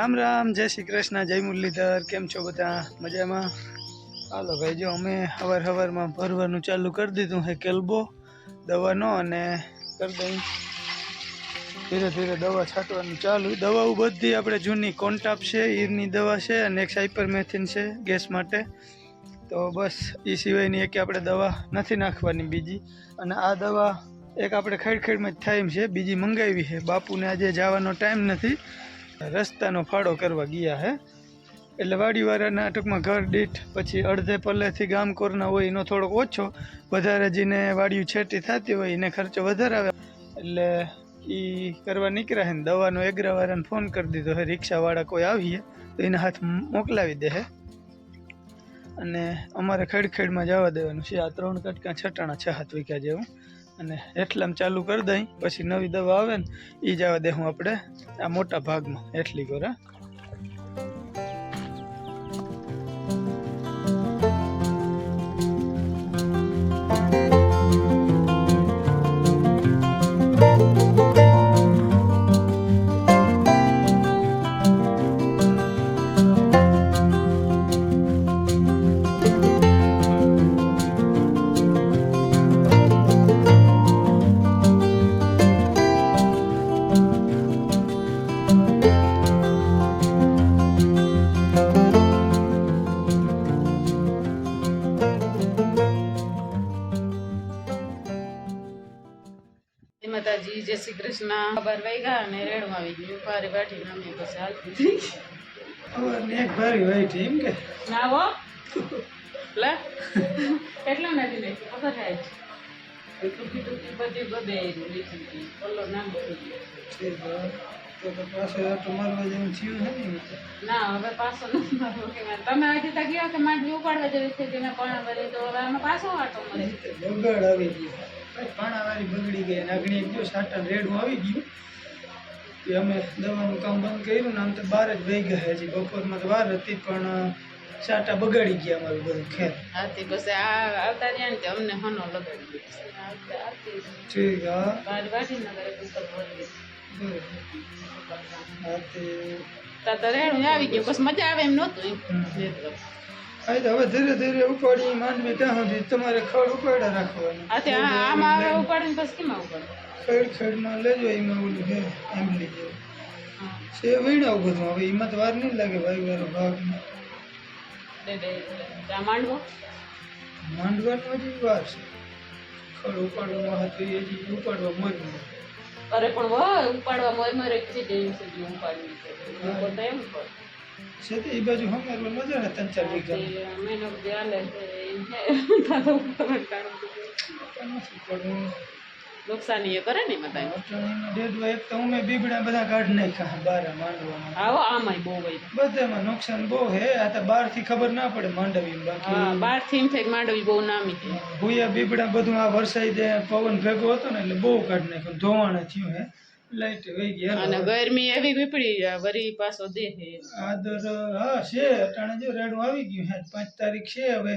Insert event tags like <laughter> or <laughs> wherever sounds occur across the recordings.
રામ રામ, જય શ્રી કૃષ્ણ, જય મુરલીધર, કેમ છો બધા? મજામાં? હાલો ભાઈ, જો અમે હવાર હવારમાં ભરવાનું ચાલુ કરી દીધું છે કેલ્બો દવાનો અને કરી દઈ. ધીરે ધીરે દવા છાંટવાનું ચાલુ. દવાઓ બધી આપણે જૂની કોન્ટાપ છે, ઈરની દવા છે અને એક સાઇપરમેથિન છે ગેસ માટે. તો બસ એ સિવાયની એક આપણે દવા નથી નાખવાની બીજી. અને આ દવા એક આપણે ખેડ ખેડમાં જ થાય એમ છે. બીજી મંગાવી છે. બાપુને આજે જવાનો ટાઈમ નથી. રસ્તાનો ફાળો કરવા ગયા હે. એટલે વાડીવાળાના ટૂંકમાં ઘર દીઠ પછી અડધે પલ્લેથી ગામ કોરના હોય એનો થોડોક ઓછો. વધારે જેને વાડીયું છેટી થતી હોય એને ખર્ચો વધારે આવે એટલે એ કરવા નીકળ્યા હે દવાનો એગ્રાવાળાને ફોન કરી દીધો હે, રિક્ષાવાળા કોઈ આવીએ તો એના હાથ મોકલાવી દે હે. અને અમારે ખેડખેડમાં જવા દેવાનું છે. આ ત્રણ કટકા છટાણા છ હાથ વીઘા જેવું. અને એટલામાં ચાલુ કરી દઈ. પછી નવી દવા આવે ને એ જ જવા દેવું આપણે આ મોટા ભાગમાં. એટલી કોરા જય આવી ગયું. પારે બાટી નામે પછી હાલતી થઈ ભારી હોય છે એમ કે. ના હો. લે. કેટલા નથી નાખ્યું? ખબર થાય ટૂંકી ટૂંકી બધી બધે લીધી પલ્લો નામ હવે. તો તો પાછો આટો મારવા જેવું થયું છે ને હવે પાછો નથી મારવો કે તમે હજી તક ગયા કે માંડવી ઉપાડવા જેવી છે તેને પણ ભરી તો હવે અમે પાછો વાટો મળે. બગડ આવી ગયું. પાણાવાળી બગડી ગઈ નાગણી ગયો સાટા રેડું આવી ગયું. તે અમે દવાનું કામ બંધ કર્યું ને આમ તો બાર જ વહી ગયા હજી. બપોરમાં તો વાર હતી પણ સાટા બગાડી ગયા અમારું બધું ખેર હાથી પછી આ આવતા રહ્યા ને અમને હનો લગાડી દીધો. ઠીક હા. બાર બાટી નગર ઉપર ભરી બરાબર. હા તે તા તો આવી ગયું બસ મજા આવે એમ નહોતું એમ. હવે ધીરે ધીરે ઉપાડી માંડવી ત્યાં સુધી તમારે ખડ ઉપાડા રાખવાનું. આમાં આવે ઉપાડીને પછી કેમાં ઉપાડે? ખેડ ખેડમાં લેજો એમાં ઓલું છે એમ જેવું હા. છે વીણાવું બધું. હવે એમાં તો વાર નહીં લાગે ભાઈ વારો ભાગ આ હજી વાર છે. ખડ ઉપાડવામાં હતું એ હજી ઉપાડવા મળ્યું. અરે પણ વાહ ઉપાડવા મોય મોય રેખી છે જે ઉપાડવી છે. એમ કરે છે તો એ બાજુ હમારવા મજા ને ત્રણ ચાર વીઘા મેં નો ધ્યાન લે છે એમ છે. <laughs> તા નુકસાની એ કરે ને બધા એક તો અમે બીબડા બધા કાઢ નાખ્યા બાર માંડવામાં. આવો આમાંય બહુ હોય. બધામાં નુકસાન બહુ હે આ તો બહારથી ખબર ના પડે માંડવી બાકી. બારથી એમ થાય માંડવી બહુ નામી છે. ભૂયા બીબડા બધું આ વરસાઈ દે પવન ભેગો હતો ને એટલે બહુ કાઢ નાખ્યું. ધોવાણ થયું હે. લાઈટ વહી ગયા અને ગરમી એવી વીપડી વરી પાછો દે આદર હા છે. અટાણે જો રેડું આવી ગયું હે પાંચ તારીખ છે હવે.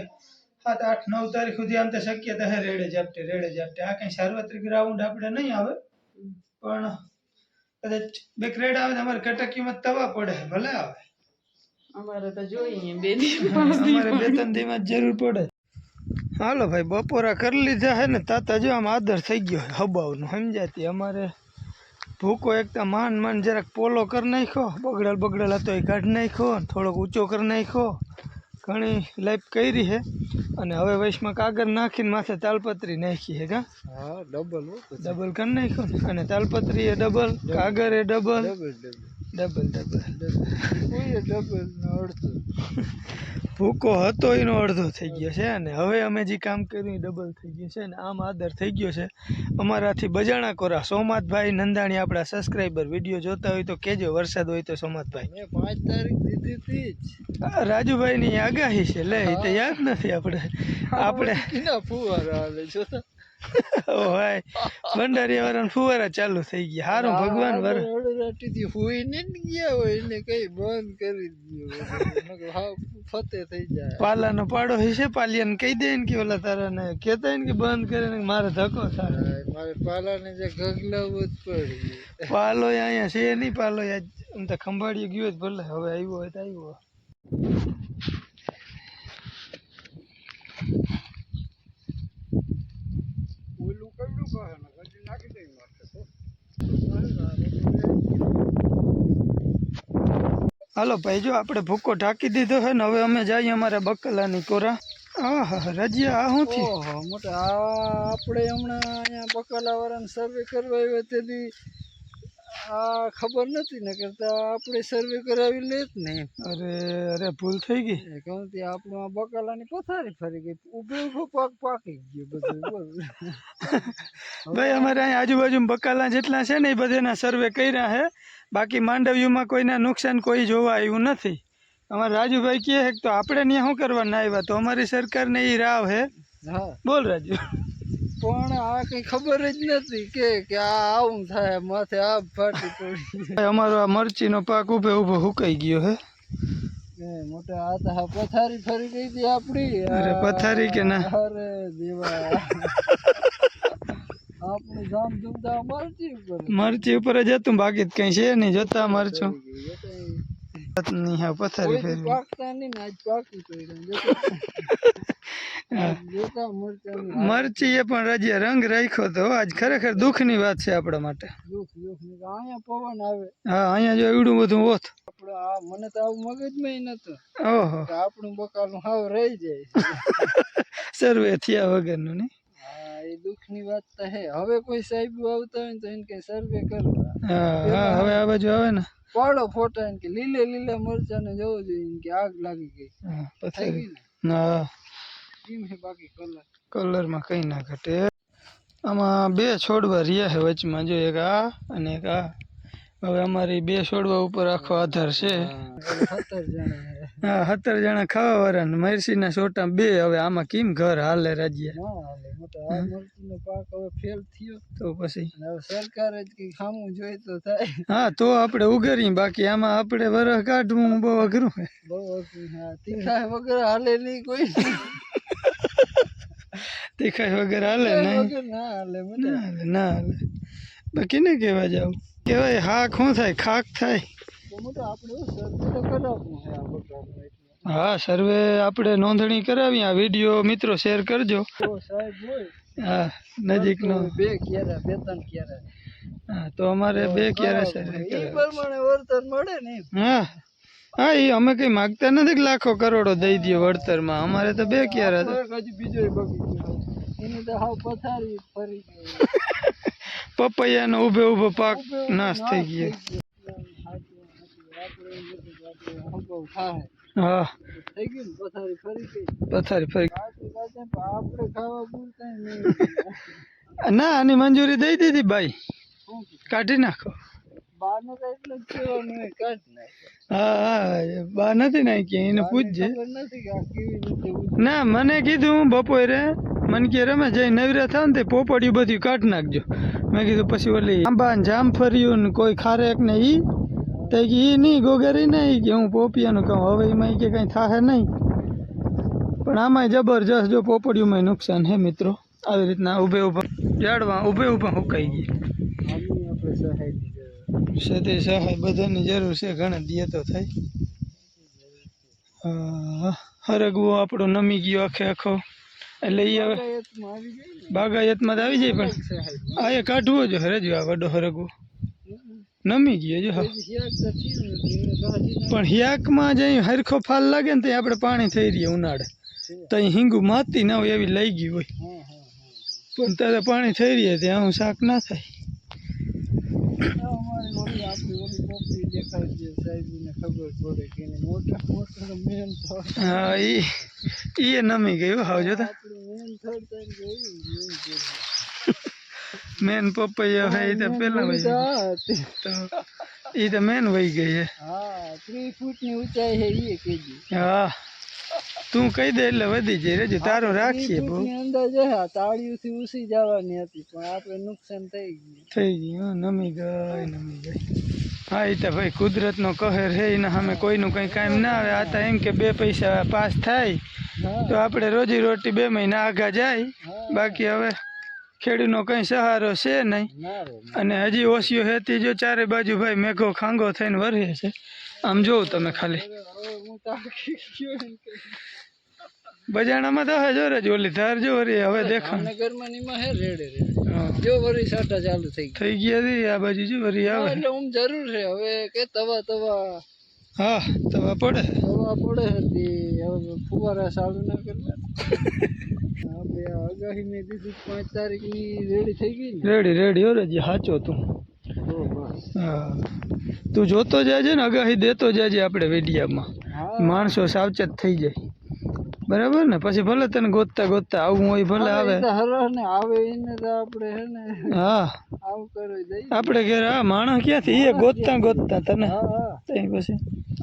સાત આઠ નવ તારીખ સુધી આમ તો શક્યતા હે રેડે જાપટે રેડે જાપટે આ કઈ સાર્વત્રિક રાઉન્ડ આપણે નહીં આવે પણ કદાચ બે રેડ આવે અમારે કટકીમાં તવા પડે ભલે આવે. અમારે તો જોઈએ બે અમારે બે ત્રણ દિવસ જરૂર પડે. હાલો ભાઈ બપોરા કરી લીધા હે ને તાતા જો આમ આદર થઈ ગયો હબાવનો સમજાતી. અમારે ભૂકો એકતા માન માન જરાક પોલો કરી નાખ્યો બગડેલ બગડેલ હતો એ કાઢી નાખ્યો થોડોક ઊંચો કરી નાખ્યો. ઘણી લાઈફ કરી છે અને હવે વૈશમાં કાગળ નાખીને માથે તાલપત્રી નાખી છે કા? હા ડબલ ડબલ કરી નાખ્યો અને તાલપત્રી એ ડબલ કાગળ એ double double double double double કોઈ ડબલ અડધો? ભૂકો હતો એનો અડધો થઈ ગયો છે અને હવે અમે જે કામ કર્યું એ ડબલ થઈ ગયું છે અને આમ આદર થઈ ગયો છે. અમારાથી બજાણા કોરા. સોમાતભાઈ નંદાણી આપણા સબસ્ક્રાઈબર વીડિયો જોતા હોય તો કેજો વરસાદ હોય તો સોમાતભાઈ મેં પાંચ તારીખ દીધી હતી જ. રાજુભાઈની આગાહી છે લે એ તો યાદ નથી આપણે. આપણે ફુવારા હાલે જો તો. ઓ હાય ફુવારા ચાલુ થઈ ગયા. હારું ભગવાન વર. રાટીથી જ ગયા હોય ને કઈ બંધ કરી દયો હા ફતે થઈ જાય. પાલાનો પાડો હશે પાલિયાને કહી દે ને કે ઓલા તારાને કહેતા ને કે બંધ કરે ને મારે ધક્કો થાય. મારે પાલાને જે ગગલાવું જ પડી પાલો અહીંયા છે નહીં પાલો આજ આમ તો ખંભાળી ગયો જ ભલે હવે આવ્યો હોય તો આવ્યો ઓલું કયું કહે ને કદી નાખી દઈ માથે તો હાલો ભાઈ જો આપણે ભૂકો ઢાંકી દીધો છે ને હવે અમે જઈએ અમારા બકલાની કોરા. આહા રજિયા આ શું થયું? મોટા આપણે હમણાં અહીંયા બકાલા વાળાને સર્વે કરવા આવ્યા તેથી આ ખબર નથી ને કરતા આપણે સર્વે કરાવી લેત ને. અરે અરે ભૂલ થઈ ગઈ. કહું તે આપણું આ બકાલાની પથારી ફરી ગઈ. ઊભો ઊભો પાક પાકી ગયો બધું <laughs> ભાઈ અમારે અહીંયા આજુબાજુ બકાલા જેટલા છે ને એ બધાના સર્વે કર્યા છે. બાકી માંડવ્યુંમાં કોઈના નુકસાન કોઈ જોવા આવ્યું નથી. અમારા રાજુભાઈ કહે તો આપણે ત્યાં શું કરવાના આવ્યા? તો અમારી સરકારને એ રાવ હે. બોલ રાજુ. પણ આ કઈ ખબર જ નથી કે કે આ આવું થાય માથે આ ફાટી પડી. અમારો આ મરચીનો પાક ઉભે ઊભો હુકાઈ ગયો હે. એ મોટા આ તો પથારી ફરી ગઈ હતી અરે પથારી કે ના? અરે દેવા. આપણું ધામ ધૂમધામ મરચી ઉપર. મરચી ઉપર જ હતું બાકી તો કઈ છે નહીં જોતા મરચું. નહીં હા પથારી કોઈ ફેરવી. પાકતા નહીં ને આજ પાકી પડ્યું જોતા. મરચાની મરચી એ પણ રજિયા રંગ રાખ્યો તો આજ ખરેખર દુઃખની વાત છે આપણા માટે. દુઃખ દુઃખ ને અહીંયા પવન આવે. હા અહીંયા જો એવડું બધું હોત. આપણે આ મને તો આવું મગજમાં નતું ઓહો. કે આપણું બકાલું હાવ રહી જાય. <laughs> સર્વે થયા વગરનું નહીં? હા એ દુઃખની વાત તો હે. હવે કોઈ સાહેબ આવતા હોય ને તો એને કઈ સર્વે કરવા. હા હા હવે આ બાજુ આવે ને. પાડો ફોટા એને કે લીલે લીલા મરચાને જવું જોઈએ એને કે આગ લાગી ગઈ. હા, થઈ પથારી ગઈ ને? હા. કેમ હે બાકી કલર કલરમાં કંઈ ના ઘટે. આમાં બે છોડવા રહ્યા છે વચમાં. જો એક આ અને એક આ. હવે અમારી બે છોડવા ઉપર આખો આધાર છે. સત્તર જણા હા સત્તર જણા ખાવા વાળા ને મરસીના છોટા બે હવે આમાં કેમ ઘર હાલે રાજ્ય? ના તો પછી? સરકારે ખામું જોઈએ તો થાય. હા તો આપણે ઉગરીએ બાકી આમાં આપણે વરસ કાઢવું બહુ અઘરું તીખા વગર હાલે નહીં કોઈ. તીખાઈ વગર હાલે નહીં. ના ના હાલે ના હાલે. બાકી ને કહેવા જાવ? કહેવાય હાક શું થાય? ખાક થાય? હા સર્વે આપણે નોંધણી કરાવી આ વીડિયો મિત્રો શેર કરજો. સાહેબ હા નજીકનો. બે ક્યારે બે ત્રણ ક્યારે હા તો અમારે બે ક્યારે પ્રમાણે વળતર મળે ને હા હા એ અમે કઈ માગતા નથી કે લાખો કરોડો દઈ દો વળતરમાં. અમારે તો બે ક્યારે બીજો એની તો હાવ પથારી ફરી ગઈ. <laughs> પપૈયાનો ઊભે ઊભો પાક નાશ થઈ ગયો. હા. થઈ ગયું પથારી ફરી <laughs> ના આની મંજૂરી દઈ દીધી ભાઈ. કાઢી નાખો. બા નથી નાખી એને પૂછજે. ના મને કીધું બપોરે મને કે રમે જઈ નવરા થાય ને તે પોપડિયું બધું કાઢી નાખજો. મેં કીધું પછી ઓલી આંબા ને જામફળિયું ને કોઈ ખારેક ને ઈ. તો કે ઈ નહીં ગોગરી નહીં કે હું પોપિયાનું કહું. હવે એમાં કે કંઈ થાહે નહીં. પણ આમાંય જબરજસ્ત જો પોપડિયુંમાં નુકસાન હે મિત્રો. આવી રીતના ઊભે ઊભા ઝાડવા ઊભે ઊભા હુકાઈ ગઈ સતી સહાય બધાની જરૂર છે ઘણા દીએ તો થાય. હરગવો આપણો નમી ગયો આખે આખો. એટલે એ હવે બાગાયતમાં આવી તો જાય પણ આ એ કાઢવો જો હરજો આ વડો હરગવો. નમી ગયો જો પણ હિયાકમાં જઈ હરખો ફાલ લાગે ને ત્યાં આપણે પાણી થઈ રહીએ ઉનાળે. તો અહીં હિંગુ માતી ના હોય એવી લઈ ગઈ હોય પણ ત્યારે પાણી થઈ રહીએ ત્યાં હું શાક ના થાય આ અમારી ઓલી આપણી ઓલી પોપડી દેખાય છે સાહેબને ખબર પડે કે એને મોટા મોટા મેન થડ હા ઈ ઈ એ નમી ગયું હાવ જોતા આપણું મેન થડ તો એમ જોયું મેન થડ. મેન પપૈયા હોય એ તો પેલા વહી ગઈ. હા તે- તો ઈ તો મેન વહી ગઈ છે હા ત્રીસ ફૂટની ઊંચાઈ છે એ કેજી હા તું કહી દે એટલે વધી જાય રેજો તારું રાખીએ બહુ ની અંદાજે હા તાળીઓથી ઉસી જવાની હતી પણ આપણે નુકસાન થઈ ગયું થઈ ગયું હં, નમી ગઈ નમી ગઈ હા એ તો ભાઈ કુદરતનો કહેર છે એના સામે કોઈનું કંઈ કામ ના આવે. આ તો એમ કે બે પૈસા પાસ થાય તો આપણે રોજી રોટી બે મહિના આગા જાય. બાકી હવે ખેડૂતનો કંઈ સહારો છે નહીં. અને હજી ઓછીઓ હેતી જો ચારે બાજુ ભાઈ મેઘો ખાંગો થઈને વરે છે. આમ જોઉં તમે ખાલી. બજાણામાં તો હવે જોરે જ ઓલી ધાર જો હવે દેખા જામનગરમાં માં હે રેડે રેડે. જો વરી સાટા ચાલુ થઈ ગયા. થઈ ગયા હતી આ બાજુ જો વરી આવે. એટલે હું જરૂર છે હવે કે તવા તવા. હા તવા પડે. તવા પડે હતી હવે ફુવારા ચાલુ ના કરવા. આપણે આગાહી મેં દીધી પાંચ તારીખની રેડી થઈ ગઈ ને. રેડી રેડી ઓરે જે સાચો તું. તો હા. તું જોતો જાજે ને અગાહી દેતો જાજે આપણે વિડીયામાં. માણસો સાવચેત થઈ જાય. બરાબર ને? પછી ભલે તને ગોતતા ગોતતા આવું હોય ભલે આવે. ને આવે એને તો આપણે હે ને હા. આવું કરવી આપણે ઘેર આ માણસ ક્યાંથી? એ ગોતતા ગોતતા તને. તઈ પછી.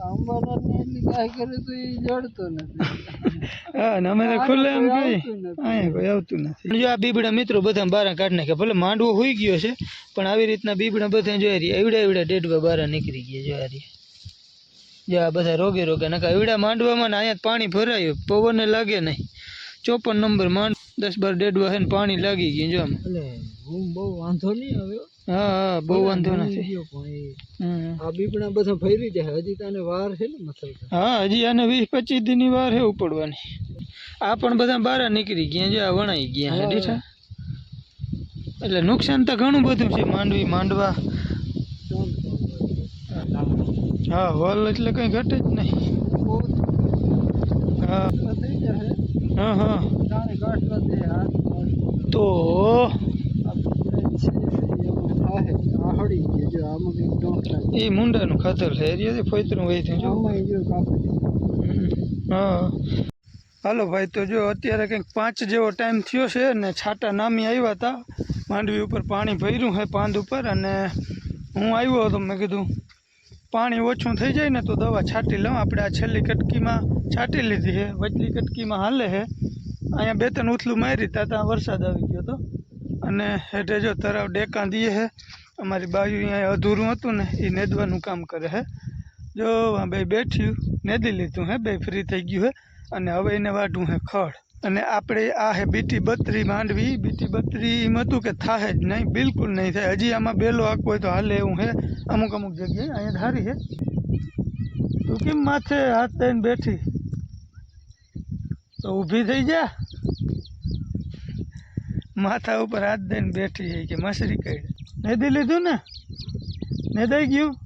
અંબાલાલ ને એટલી કાંઈ કરે તો એ જડતો નથી. હા ને અમે તો ખુલ્લે એમ કહી અહીંયા કોઈ આવતું નથી. જો આ બીબડા મિત્રો બધા બહાર કાઢી નાખ્યા. ભલે માંડવો હોઈ ગયો છે પણ આવી રીતના બીબડા બધા જોઈ રહ્યા એવડા એવડા ડેડવા બહાર નીકળી ગયા જોઈ રહ્યા જો આ બધા રોગે રોગે. નકા એવડા માંડવામાં ને અહીંયા પાણી ભરાયું. પવનને લાગે નહીં. ચોપન નંબર માંડ દસ બાર ડેડવા છે ને પાણી લાગી ગયું જો હું બહુ વાંધો નહીં આવ્યો હા. હા બહુ વાંધો નથી. આ બીપણા બધા ફરી જાય. હજી તને વાર છે ને હા હજી આને વીસ પચીસ દિનની વાર છે ઉપડવાની. આ પણ બધા બારા નીકળી ગયા જે આ વણાઈ ગયા હે દીઠા એટલે નુકસાન તો ઘણું બધું છે માંડવી માંડવા. હા વલ એટલે કઈ ઘટે જ નહીં. હા. હા. તો છે એ મુંડાનું ખાતર છે એરિયાથી ફોતરું જો. કાપી દીધું. હા. હાલો ભાઈ તો જો અત્યારે કંઈક પાંચ જેવો ટાઈમ થયો છે ને છાટા નામી આવ્યા હતા માંડવી ઉપર પાણી ભર્યું છે પાંદ ઉપર અને હું આવ્યો હતો મેં કીધું પાણી ઓછું થઈ જાય ને તો દવા છાંટી લઉં. આપણે આ છેલ્લી કટકીમાં છાંટી લીધી છે. વચલી કટકીમાં હાલે છે. અહીંયા બે ત્રણ ઉથલું મારી તા, ત્યાં વરસાદ આવી ગયો હતો. અને હેઠે જો તરાવ ડેકા દીએ છે. અમારી બાજુ અહીંયા અધૂરું હતું ને એ નેદવાનું કામ કરે છે. જો ભાઈ બેઠ્યું, નેદી લીધું હે બે ફ્રી થઈ ગયું હે અને હવે એને વાઢવું હે ખડ. અને આપણે આ હે બીટી બત્રી માંડવી. બીટી બત્રી એમ હતું કે થાય જ નહીં, બિલકુલ નહીં થાય. હજી આમાં બેલો આખો હોય તો હાલે એવું હે. અમુક અમુક જગ્યાએ અહીંયા ધારી હે. તું કેમ માથે હાથ દઈને બેઠી? તો ઊભી થઈ જા. માથા ઉપર હાથ દઈને બેઠી છે કે મસરી કઈ નેદી લીધું ને? નેદાઈ ગયું?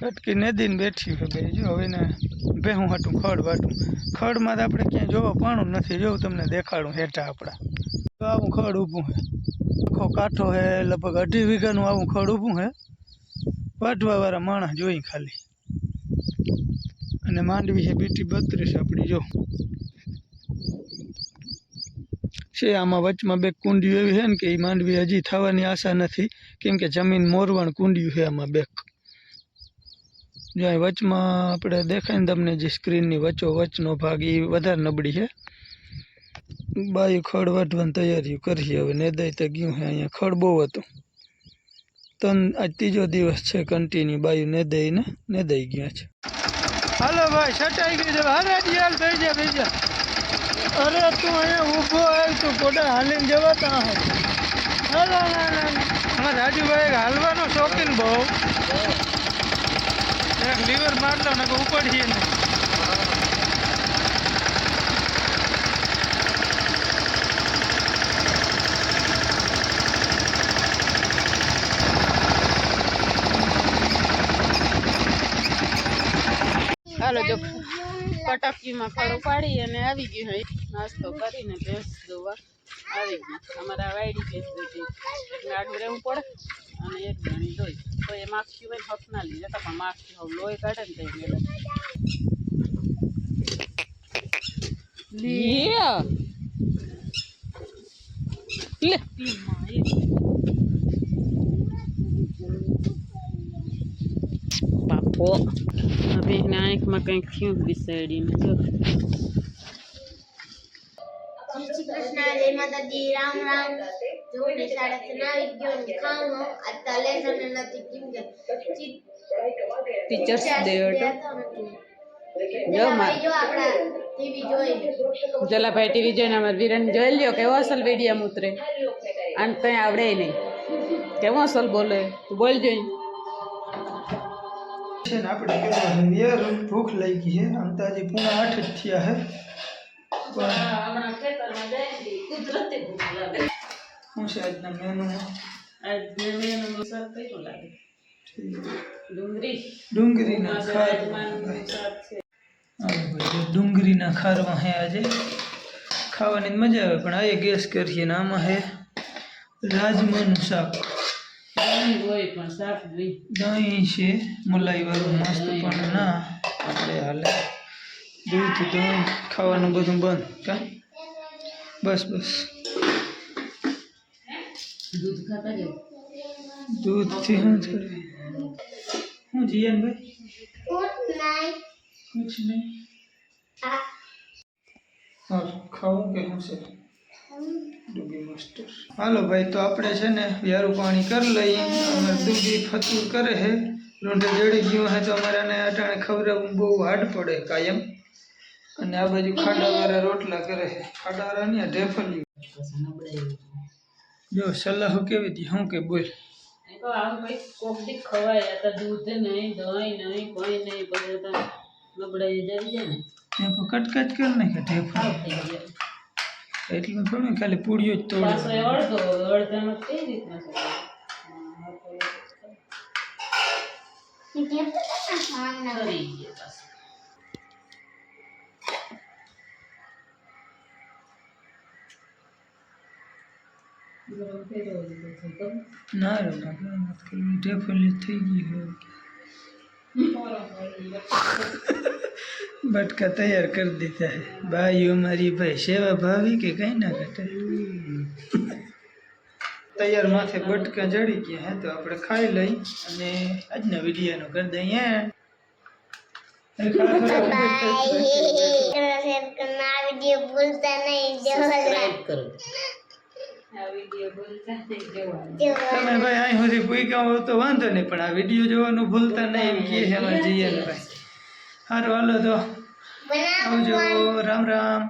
કટકી નદીને બેઠી હોય ભાઈ. જો હવે ને ભેહું હાટું ખડ વાટું. ખડમાં તો આપણે ક્યાંય જોવા પાણું નથી. જોવું તમને દેખાડું હેઠા આપણા. તો આવું ખડ ઊભું છે આખો કાંઠો હે, લગભગ અઢી વીઘાનું આવું ખડ ઊભું હે. વાટવાવાળા માણસ જોઈ ખાલી. અને માંડવી છે બીટી બત્રીસ આપણી, જો. છે આમાં વચમાં બે કુંડીઓ એવી છે ને કે એ માંડવી હજી થવાની આશા નથી. કેમ કે જમીન મોરવાણ કુંડિયું છે આમાં બેક. જો અહીં વચમાં આપણે દેખાય ને તમને જે સ્ક્રીનની વચ્ચો વચનો ભાગ એ વધારે નબળી છે. બાયું ખડ વાટવાની તૈયારીઓ કરી હવે નેદાઈ તો ગયું છે અહીંયા ખડ બહુ હતું. ત્રણ આજ ત્રીજો દિવસ છે કન્ટિન્યુ બાયું નેદાઈને નેદાઈ ગયા છે. હાલો ભાઈ છટાઈ ગયું છે. હરાજી હાલ થઈ જાય બીજા અરે તું અહીંયા ઊભો આવ તું પોતા હાલીને જવાતા હાલો ના ના અમારા રાજુભાઈ હાલવાનો શોખીન બહુ. લીવર માર ને ઉપડીએ ને હાલો જો. પટકીમાં ફળો પાડી અને આવી ગયું હોય નાસ્તો કરીને ભેંસ દોવા આવી ગયું અમારા વાયડી ભેંસ દોતી એટલે આડું રહેવું પડે અને એક ગણી દોઈ તો એ માખી હોય હક ના લઈ જતા પણ માખી હવે લોહી કાઢે ને તઈ ગયેલા મેલે લે. બાપ હવે એના આંખમાં કંઈક થયું બિસાડીને જો શ્રી કૃષ્ણ જય માતાજી રામ રામ જો નિશાળે થી ગયો ને આ તલે જને નથી કેમ કે ટીચર્સ ડે હતો જો જો આપણા ટીવી જોઈ જલાભાઈ ટીવી જોઈને અમારે વિરન જોઈ લ્યો કેવો અસલ વીડિયા ઉતરે અને કંઈ આવડે નહીં કેવો અસલ બોલે તું બોલ જોઈ છે ને આપણે કહેવાય યાર ભૂખ લાગી છે. આમ તો આજે પૂણા આઠ જ થયા હે શું છે આજના મેનુમાં ડુંગળી. ડુંગળીના ખાર. ડુંગળીના ખારમાં હે આજે. ખાવાની મજા આવે પણ આ ગેસ કરીએ ને આમાં હે રાજમાનું શાક. પણ સાફ જોઈ દહીં છે મલાઈ વાળું મસ્ત પણ ના આપણે હાલે. દૂધ દહીં ખાવાનું બધું બંધ કા? બસ બસ. દૂધ ખાતા જાવ દૂધથી શું થોડું હું જીયન ભાઈ? કુછ નહીં. હા ખાવું કે હું છે? ડુબી માસ્ટર. હાલો ભાઈ તો આપણે છે ને વ્યારું પાણી કરી લઈએ. અમારે ડુબી ફતું કરે છે. રૂંઢે જડી ગયું હે તો અમારે આને અટાણે ખવડાવવું બહુ હાર્ડ પડે કાયમ. અને આ બાજુ ખાડાવાળા રોટલા કરે છે. ખાડાવાળા આ ઢેફલી. જો સલાહ કેવી હતી? હું કે બોલ. ને. કટકટ કર નાખે કે જાય એટલું થોડું ખાલી પૂડીઓ જ તોડે. ના રે ઢેફલી થઈ ગઈ હોય. <laughs> બટકા તૈયાર કરી દીધા હે ભાઈઓ મારી ભાઈ સેવા ભાવી કે કઈ ના ઘટે? તૈયાર માથે બટકા જડી ગયા હે તો આપણે ખાઈ લઈ અને આજના વિડીયોનો કરી દઈએ બાય નહીં. સબસ્ક્રાઇબ કરો. તમે ભાઈ અહીં સુધી પૂછ્યા હોય તો વાંધો નહીં પણ આ વીડિયો જોવાનું ભૂલતા નહીં એમ કહે છે અમારા જીયન ભાઈ સારું હાલો તો. આવજો રામ રામ.